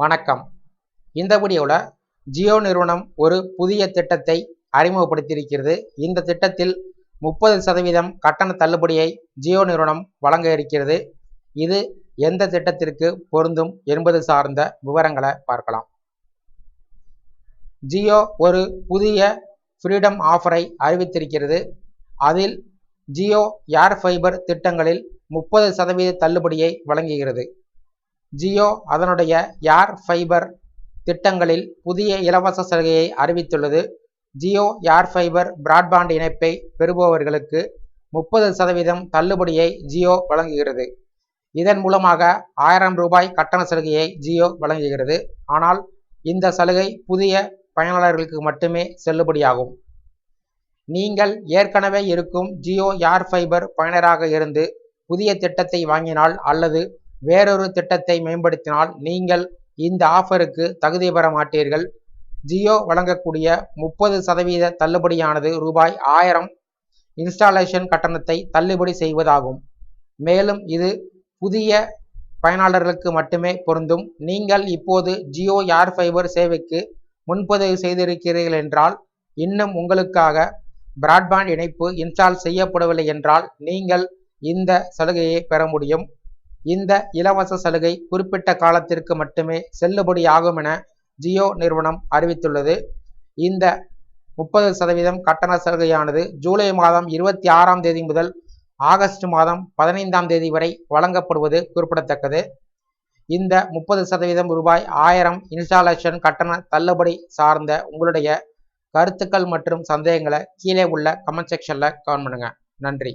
வணக்கம். இந்த வீடியோவில் ஜியோ நிறுவனம் ஒரு புதிய திட்டத்தை அறிமுகப்படுத்தியிருக்கிறது. இந்த திட்டத்தில் முப்பது சதவீதம் கட்டண தள்ளுபடியை ஜியோ நிறுவனம் வழங்க இருக்கிறது. இது எந்த திட்டத்திற்கு பொருந்தும் என்பது சார்ந்த விவரங்களை பார்க்கலாம். ஜியோ ஒரு புதிய ஃப்ரீடம் ஆஃபரை அறிவித்திருக்கிறது. அதில் ஜியோ ஏர் ஃபைபர் திட்டங்களில் முப்பது சதவீத தள்ளுபடியை வழங்குகிறது. ஜியோ அதனுடைய ஏர் ஃபைபர் திட்டங்களில் புதிய இலவச சலுகையை அறிவித்துள்ளது. ஜியோ ஏர் ஃபைபர் பிராட்பாண்ட் இணைப்பை பெறுபவர்களுக்கு முப்பது சதவீதம் தள்ளுபடியை ஜியோ வழங்குகிறது. இதன் மூலமாக ஆயிரம் ரூபாய் கட்டண சலுகையை ஜியோ வழங்குகிறது. ஆனால் இந்த சலுகை புதிய பயனாளர்களுக்கு மட்டுமே செல்லுபடியாகும். நீங்கள் ஏற்கனவே இருக்கும் ஜியோ ஏர் ஃபைபர் பயனராக இருந்து புதிய திட்டத்தை வாங்கினால் அல்லது வேறொரு திட்டத்தை மேம்படுத்தினால் நீங்கள் இந்த ஆஃபருக்கு தகுதி பெற மாட்டீர்கள். ஜியோ வழங்கக்கூடிய முப்பது சதவீத தள்ளுபடியானது ரூபாய் ஆயிரம் இன்ஸ்டாலேஷன் கட்டணத்தை தள்ளுபடி செய்வதாகும். மேலும் இது புதிய பயனாளர்களுக்கு மட்டுமே பொருந்தும். நீங்கள் இப்போது ஜியோ ஏர் ஃபைபர் சேவைக்கு முன்பதிவு செய்திருக்கிறீர்கள் என்றால் இன்னும் உங்களுக்காக பிராட்பேண்ட் இணைப்பு இன்ஸ்டால் செய்யப்படவில்லை என்றால் நீங்கள் இந்த சலுகையை பெற முடியும். இந்த இலவச சலுகை குறிப்பிட்ட காலத்திற்கு மட்டுமே செல்லுபடியாகும் என ஜியோ நிறுவனம் அறிவித்துள்ளது. இந்த முப்பது சதவீதம் கட்டண சலுகையானது ஜூலை மாதம் இருபத்தி ஆறாம் தேதி முதல் ஆகஸ்ட் மாதம் பதினைந்தாம் தேதி வரை வழங்கப்படுவது குறிப்பிடத்தக்கது. இந்த முப்பது சதவீதம் ரூபாய் ஆயிரம் இன்ஸ்டாலேஷன் கட்டண தள்ளுபடி சார்ந்த உங்களுடைய கருத்துக்கள் மற்றும் சந்தேகங்களை கீழே உள்ள கமெண்ட் செக்ஷனில் கமெண்ட் பண்ணுங்கள் நன்றி.